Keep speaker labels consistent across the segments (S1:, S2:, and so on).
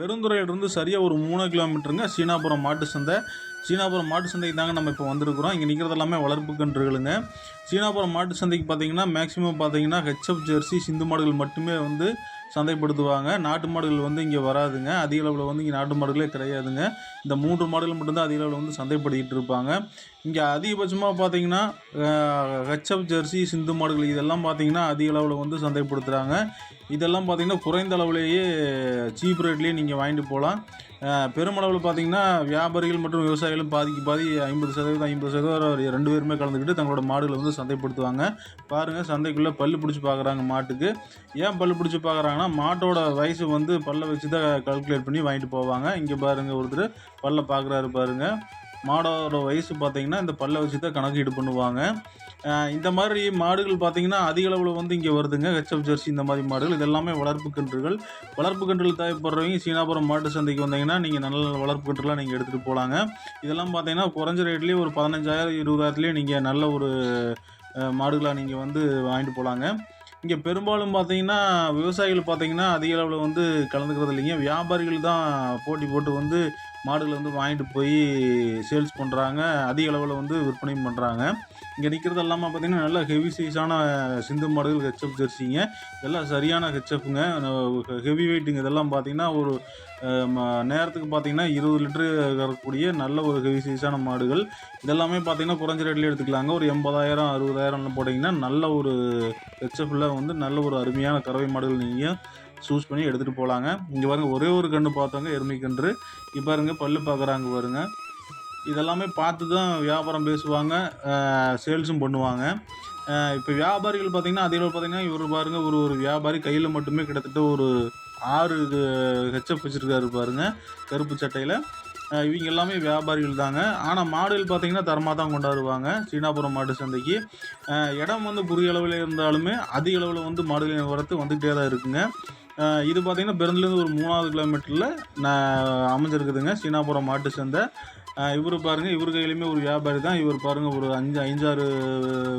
S1: பெருந்துறையிலிருந்து சரியாக ஒரு மூணு கிலோமீட்டருங்க சீனாபுரம் மாட்டு சந்தை. சீனாபுரம் மாட்டு சந்தைக்கு தாங்க நம்ம இப்போ வந்திருக்கிறோம். இங்கே நிற்கிறது எல்லாமே வளர்ப்பு கன்றுகளுங்க. சீனாபுரம் மாட்டு சந்தைக்கு பார்த்தீங்கன்னா மேக்ஸிமம் பார்த்தீங்கன்னா ஹெச்எஃப் ஜெர்சி சிந்து மாடுகள் மட்டுமே வந்து சந்தைப்படுத்துவாங்க. நாட்டு மாடுகள் வந்து இங்கே வராதுங்க. அதிக அளவில் வந்து இங்கே நாட்டு மாடுகளே கிடையாதுங்க. இந்த மூன்று மாடுகள் மட்டும்தான் அதிக அளவில் வந்து சந்தைப்படுத்திட்டு இருப்பாங்க. இங்கே அதிகபட்சமாக பார்த்தீங்கன்னா ஹெச்எஃப் ஜெர்சி சிந்து மாடுகள் இதெல்லாம் பார்த்தீங்கன்னா அதிக அளவில் வந்து சந்தைப்படுத்துகிறாங்க இதெல்லாம் பார்த்தீங்கன்னா குறைந்த அளவுலேயே சீப் ரேட்லேயே நீங்கள் வாங்கிட்டு போகலாம் பெருமளவில் பார்த்தீங்கன்னா வியாபாரிகள் மற்றும் விவசாயிகளும் பாதிக்கு பாதி ஐம்பது சதவீதம் ஐம்பது சதவீதம் ரெண்டு பேருமே கலந்துக்கிட்டு தங்களோட மாடுகளை வந்து சந்தைப்படுத்துவாங்க. பாருங்கள் சந்தைக்குள்ளே பல்லு பிடிச்சி பார்க்குறாங்க மாட்டுக்கு. ஏன் பல்லு பிடிச்சி பார்க்குறாங்கன்னா மாட்டோட வயசு வந்து பல்லை வச்சு தான் கல்குலேட் பண்ணி வாங்கிட்டு போவாங்க. இங்கே பாருங்கள் ஒருத்தர் பல்லை பார்க்குறாரு பாருங்கள் மாடோட வயசு பார்த்தீங்கன்னா இந்த பல்லை வச்சு தான் கணக்கு இது பண்ணுவாங்க. இந்த மாதிரி மாடுகள் பார்த்தீங்கன்னா அதிக அளவில் வந்து இங்கே வருதுங்க. ஹெச்எஃப் ஜெர்சி இந்த மாதிரி மாடுகள். இது எல்லாமே வளர்ப்பு கன்றுகள். வளர்ப்பு கன்றுகள் தேவைப்படுறவங்க சீனாபுரம் மாட்டு சந்தைக்கு வந்தீங்கன்னா நீங்கள் நல்ல நல்ல வளர்ப்பு கன்றுலாம் நீங்கள் எடுத்துகிட்டு போகலாங்க இதெல்லாம் பார்த்தீங்கன்னா குறைஞ்ச ரேட்லேயே ஒரு பதினஞ்சாயிரம் இருபதாயிரத்துலேயே நீங்கள் நல்ல ஒரு மாடுகளாக நீங்கள் வந்து வாங்கிட்டு போகலாங்க இங்கே பெரும்பாலும் பார்த்தீங்கன்னா விவசாயிகள் பார்த்தீங்கன்னா அதிக அளவில் வந்து கலந்துக்கிறது இல்லைங்க வியாபாரிகள் தான் போட்டி போட்டு வந்து மாடுகளை வந்து வாங்கிட்டு போய் சேல்ஸ் பண்ணுறாங்க அதிக அளவில் வந்து விற்பனையும் பண்ணுறாங்க இங்கே நிற்கிறது எல்லாமே பார்த்தீங்கன்னா நல்ல ஹெவி சைஸான சிந்து மாடுகள் ஹெச்எஃப் ஜெர்சிங்க. இதெல்லாம் சரியான ஹெச்எஃப்ங்க ஹெவி வெயிட்டுங்க இதெல்லாம் பார்த்தீங்கன்னா ஒரு நேரத்துக்கு பார்த்தீங்கன்னா இருபது லிட்டரு கறக்கக்கூடிய நல்ல ஒரு ஹெவி சைஸான மாடுகள். இதெல்லாமே பார்த்திங்கன்னா குறைஞ்ச ரேட்லேயே எடுத்துக்கலாங்க. ஒரு எண்பதாயிரம் அறுபதாயிரம்னு போட்டிங்கன்னா நல்ல ஒரு ஹெச்எஃப்பில் வந்து நல்ல ஒரு அருமையான கறவை மாடுகள் நீங்கள் சூஸ் பண்ணி எடுத்துகிட்டு போகலாங்க இங்கே பாருங்கள் ஒரே ஒரு கன்று பார்த்தவங்க எருமை கன்று. இப்போ பாருங்க பல்லு பார்க்குறாங்க பாருங்க. இதெல்லாமே பார்த்து தான் வியாபாரம் பேசுவாங்க சேல்ஸும் பண்ணுவாங்க. இப்போ வியாபாரிகள் பார்த்திங்கன்னா அதில் பார்த்திங்கன்னா இவர் பாருங்கள் ஒரு ஒரு வியாபாரி கையில் மட்டுமே கிட்டத்தட்ட ஒரு ஆறு ஹெச்எஃப் வச்சுருக்காரு பாருங்க கருப்பு சட்டையில். இவங்க எல்லாமே வியாபாரிகள் தாங்க. ஆனால் மாடுகள் பார்த்திங்கன்னா தரமாக தான் கொண்டாடுவாங்க சீனாபுரம் மாட்டு சந்தைக்கு. இடம் வந்து குறுகிய அளவில் இருந்தாலுமே அதிக அளவில் வந்து மாடுகளின் வரத்து வந்துகிட்டே தான் இருக்குங்க. இது பார்த்தீங்கன்னா பெருந்துலேருந்து ஒரு மூணாவது கிலோமீட்டரில் நான் அமைஞ்சிருக்குதுங்க. சீனாபுரம் மாட்டு சந்தை. இவர் பாருங்கள் இவர் கையிலையுமே ஒரு வியாபாரி தான். இவர் பாருங்கள் ஒரு அஞ்சு ஐந்தாறு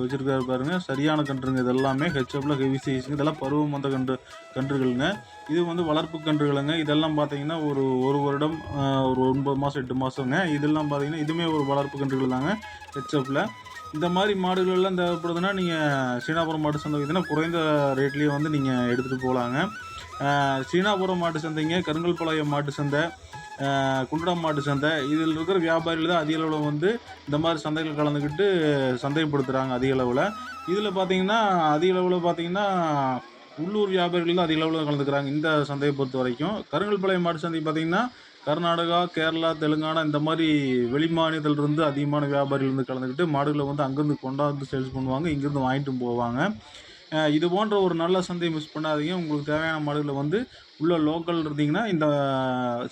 S1: வச்சுருக்காரு பாருங்கள் சரியான கன்றுங்க இது எல்லாமே. ஹெச்எஃப்ல ஹெவி சைஸுங்க இதெல்லாம் பருவம் வந்த கன்று கன்றுகளுங்க. இது வந்து வளர்ப்பு கன்றுகளுங்க. இதெல்லாம் பார்த்தீங்கன்னா ஒரு ஒரு வருடம் ஒரு ஒன்பது மாதம் எட்டு மாதங்க இதெல்லாம் பார்த்தீங்கன்னா இதுவுமே ஒரு வளர்ப்பு கன்றுகள் தாங்க ஹெச்எஃப்ல இந்த மாதிரி மாடுகள் எல்லாம் தேவைப்படுதுன்னா நீங்கள் சீனாபுரம் மாட்டு சந்தை வைத்தீங்கன்னா குறைந்த ரேட்லேயே வந்து நீங்கள் எடுத்துகிட்டு போகலாங்க சீனாபுரம் மாட்டு சந்தைங்க கருங்கல்பாளையம் மாட்டு சந்தை குண்டடம் மாட்டு சந்தை இதில் இருக்கிற வியாபாரிகள் தான் அதிக அளவில் வந்து இந்த மாதிரி சந்தைகள் கலந்துக்கிட்டு சந்தைப்படுத்துகிறாங்க அதிக அளவில். இதில் பார்த்தீங்கன்னா அதிக அளவில் பார்த்தீங்கன்னா உள்ளூர் வியாபாரிகள் தான் அதிக அளவில் கலந்துக்கிறாங்க இந்த சந்தையை பொறுத்த வரைக்கும். கருங்கல்பாளையம் மாட்டு சந்தை பார்த்தீங்கன்னா கர்நாடகா கேரளா தெலுங்கானா இந்த மாதிரி வெளி மாநிலத்திலிருந்து அதிகமான வியாபாரிகள் வந்து கலந்துக்கிட்டு மாடுகளை வந்து அங்கேருந்து கொண்டாந்து சேல்ஸ் பண்ணுவாங்க. இங்கேருந்து வாங்கிட்டும் போவாங்க. இது போன்ற ஒரு நல்ல சந்தையை மிஸ் பண்ணாதீங்க. உங்களுக்கு தேவையான மாடுகளை வந்து உள்ள லோக்கல் இருந்தீங்கன்னா இந்த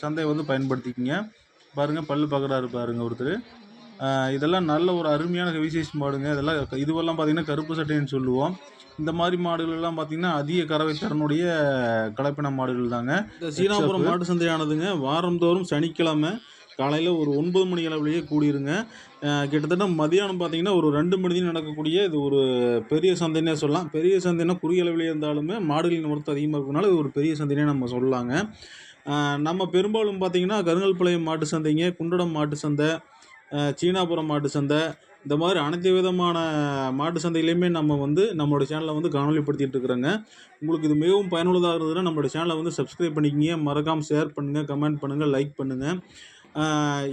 S1: சந்தையை வந்து பயன்படுத்திக்கிங்க. பாருங்கள் பல்லு பார்க்குறாரு பாருங்க ஒருத்தர். இதெல்லாம் நல்ல ஒரு அருமையான விசேஷம் மாடுங்க. இதெல்லாம் இதுவெல்லாம் பார்த்தீங்கன்னா கருப்பு சட்டைன்னு சொல்லுவோம். இந்த மாதிரி மாடுகள் எல்லாம் பார்த்தீங்கன்னா அதிக கறவை திறனுடைய கலப்பின மாடுகள் தாங்க இந்த சீனாபுரம் மாட்டு சந்தையானதுங்க. வாரந்தோறும் சனிக்கிழமை காலையில் ஒரு ஒன்பது மணி அளவுலேயே கூடிருங்க. கிட்டத்தட்ட மதியானம் பார்த்தீங்கன்னா ஒரு ரெண்டு மணி நடக்கக்கூடிய இது ஒரு பெரிய சந்தைன்னே சொல்லலாம். பெரிய சந்தைன்னா குறுகிய அளவிலே இருந்தாலுமே மாடுகளின் வரத்து அதிகமாக இருக்கிறதுனால இது ஒரு பெரிய சந்தைனே நம்ம சொல்லலாங்க. நம்ம பெரும்பாலும் பார்த்தீங்கன்னா கருங்கல்பாளையம் மாட்டு சந்தைங்க குண்டடம் மாட்டு சந்தை சீனாபுரம் மாட்டு சந்தை இந்த மாதிரி அனைத்து விதமான மாட்டு சந்தையிலையுமே நம்ம வந்து நம்மளோட சேனலை வந்து காணொலிப்படுத்திட்டு இருக்கிறோங்க. உங்களுக்கு இது மிகவும் பயனுள்ளதாக இருந்ததுன்னா நம்மளோட சேனலை வந்து சப்ஸ்கிரைப் பண்ணிக்கிங்க. மறக்காமல் ஷேர் பண்ணுங்கள் கமெண்ட் பண்ணுங்கள் லைக் பண்ணுங்கள்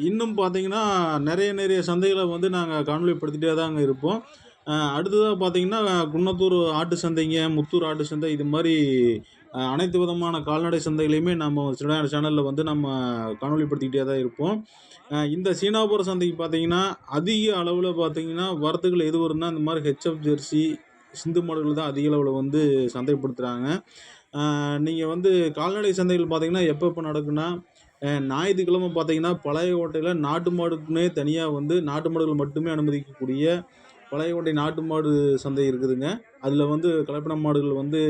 S1: இன்னும் பார்த்தீங்கன்னா நிறைய நிறைய சந்தைகளை வந்து நாங்கள் காணொலிப்படுத்திட்டே தாங்க இருப்போம். அடுத்ததாக பார்த்தீங்கன்னா குன்னத்தூர் ஆட்டு சந்தைங்க முத்தூர் ஆட்டு சந்தை இது மாதிரி அனைத்து விதமான கால்நடை சந்தைகளையுமே நம்ம சேனலில் வந்து நம்ம காணொலிப்படுத்திக்கிட்டே தான் இருப்போம். இந்த சீனாபுர சந்தைக்கு பார்த்தீங்கன்னா அதிக அளவில் பார்த்தீங்கன்னா வரத்துகள் எது வரும்னா இந்த மாதிரி ஹெச்எஃப் ஜெர்சி சிந்து மாடுகள் தான் அதிக அளவில் வந்து சந்தைப்படுத்துகிறாங்க நீங்கள் வந்து கால்நடை சந்தைகள் பார்த்தீங்கன்னா எப்போ எப்போ நடக்குன்னா ஞாயிற்றுக்கிழமை பார்த்தீங்கன்னா பழைய ஓட்டையில் நாட்டு மாடுக்குன்னே தனியாக வந்து நாட்டு மாடுகள் மட்டுமே அனுமதிக்கக்கூடிய பழைய நாட்டு மாடு சந்தை இருக்குதுங்க. அதில் வந்து கலப்பின மாடுகள் வந்து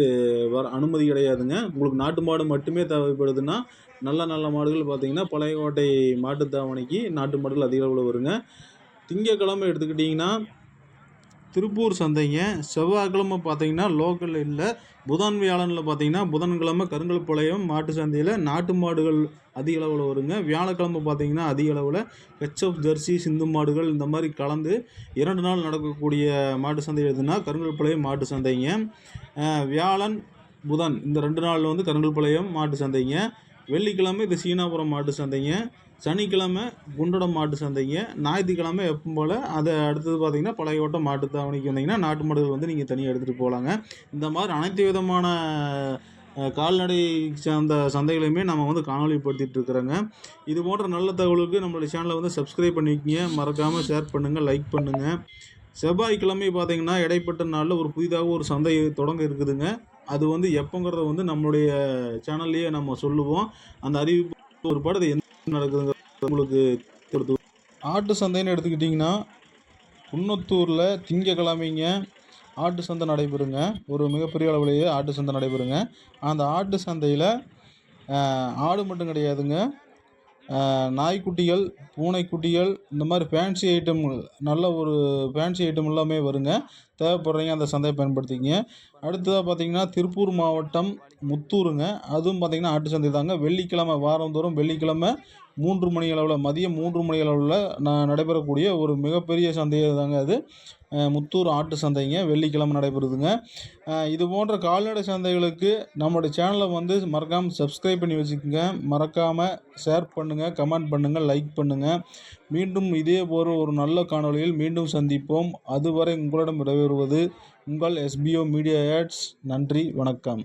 S1: வர அனுமதி கிடையாதுங்க. உங்களுக்கு நாட்டு மாடு மட்டுமே தேவைப்படுதுன்னா நல்ல நல்ல மாடுகள் பார்த்தீங்கன்னா பழையகோட்டை ஓட்டை தாவணிக்கு நாட்டு மாடுகள் அதிக அளவில் வருங்க. திங்கக்கிழமை எடுத்துக்கிட்டிங்கன்னா திருப்பூர் சந்தைங்க. செவ்வாய்க்கிழமை பார்த்தீங்கன்னா லோக்கல் இல்லை. புதன் வியாழனில் பார்த்தீங்கன்னா புதன்கிழமை கருங்கல்பாளையம் மாட்டு சந்தையில் நாட்டு மாடுகள் அதிக அளவில் வருங்க. வியாழக்கிழமை பார்த்தீங்கன்னா அதிக அளவில் ஹெச்எஃப் ஜெர்சி சிந்து மாடுகள் இந்த மாதிரி கலந்து இரண்டு நாள் நடக்கக்கூடிய மாட்டு சந்தை எதுனா கருங்கல்பாளையம் மாட்டு சந்தைங்க. வியாழன் புதன் இந்த ரெண்டு நாளில் வந்து கருங்கல்பாளையம் மாட்டு சந்தைங்க. வெள்ளிக்கிழமை இது சீனாபுரம் மாட்டு சந்தைங்க சனிக்கிழமை குண்டடம் மாட்டு சந்தைங்க ஞாயிற்றுக்கிழமை எப்பவும் போல் அதை அடுத்தது பார்த்தீங்கன்னா பழையோட்டம் மாட்டு தாவணிக்கு வந்தீங்கன்னா நாட்டு மாடுகள் வந்து நீங்கள் தனியாக எடுத்துகிட்டு போகலாங்க. இந்த மாதிரி அனைத்து விதமான கால்நடை சார்ந்த சந்தைகளையுமே நம்ம வந்து காணொலிப்படுத்திட்டு இருக்கிறோங்க. இது போன்ற நல்ல தகவலுக்கு நம்மளுடைய சேனலை வந்து சப்ஸ்கிரைப் பண்ணிக்கங்க. மறக்காமல் ஷேர் பண்ணுங்கள் லைக் பண்ணுங்கள் செவ்வாய்க்கிழமை பார்த்தீங்கன்னா இடைப்பட்ட நாளில் ஒரு புதிதாக ஒரு சந்தை தொடங்க இருக்குதுங்க. அது வந்து எப்போங்கிறத வந்து நம்மளுடைய சேனல்லையே நம்ம சொல்லுவோம். அந்த அறிவிப்பு ஒரு பாடு எந்த நடக்குதுங்கிறது உங்களுக்கு கொடுத்து ஆட்டு சந்தைன்னு எடுத்துக்கிட்டிங்கன்னா குன்னத்தூரில் திங்கக்கிழமைங்க ஆட்டு சந்தை நடைபெறுங்க. ஒரு மிகப்பெரிய அளவிலேயே ஆட்டு சந்தை நடைபெறுங்க. அந்த ஆட்டு சந்தையில் ஆடு மட்டும் கிடையாதுங்க. நாய்க்குட்டிகள் பூனைக்குட்டிகள் இந்த மாதிரி ஃபேன்சி ஐட்டம் நல்ல ஒரு ஃபேன்சி ஐட்டம் எல்லாமே வருங்க. தேவைப்படுறீங்க அந்த சந்தையை பயன்படுத்திக்கங்க. அடுத்ததாக பார்த்தீங்கன்னா திருப்பூர் மாவட்டம் முத்தூருங்க. அதுவும் பார்த்தீங்கன்னா ஆட்டு சந்தை தாங்க வெள்ளிக்கிழமை வாரந்தோறும் வெள்ளிக்கிழமை மூன்று மணி அளவில் மதியம் மூன்று மணி அளவில் நான் நடைபெறக்கூடிய ஒரு மிகப்பெரிய சந்தை தாங்க அது. முத்தூர் ஆட்டு சந்தைங்க வெள்ளிக்கிழமை நடைபெறுதுங்க. இது போன்ற கால்நடை சந்தைகளுக்கு நம்மளுடைய சேனலை வந்து மறக்காமல் சப்ஸ்கிரைப் பண்ணி வச்சுக்கோங்க. மறக்காமல் ஷேர் பண்ணுங்கள் கமெண்ட் பண்ணுங்கள் லைக் பண்ணுங்கள் மீண்டும் இதே போல் ஒரு நல்ல காணொளியில் மீண்டும் சந்திப்போம். அதுவரை உங்களிடம் விடைபெறுவது உங்கள் எஸ்பிஓ மீடியா ஆட்ஸ் நன்றி வணக்கம்.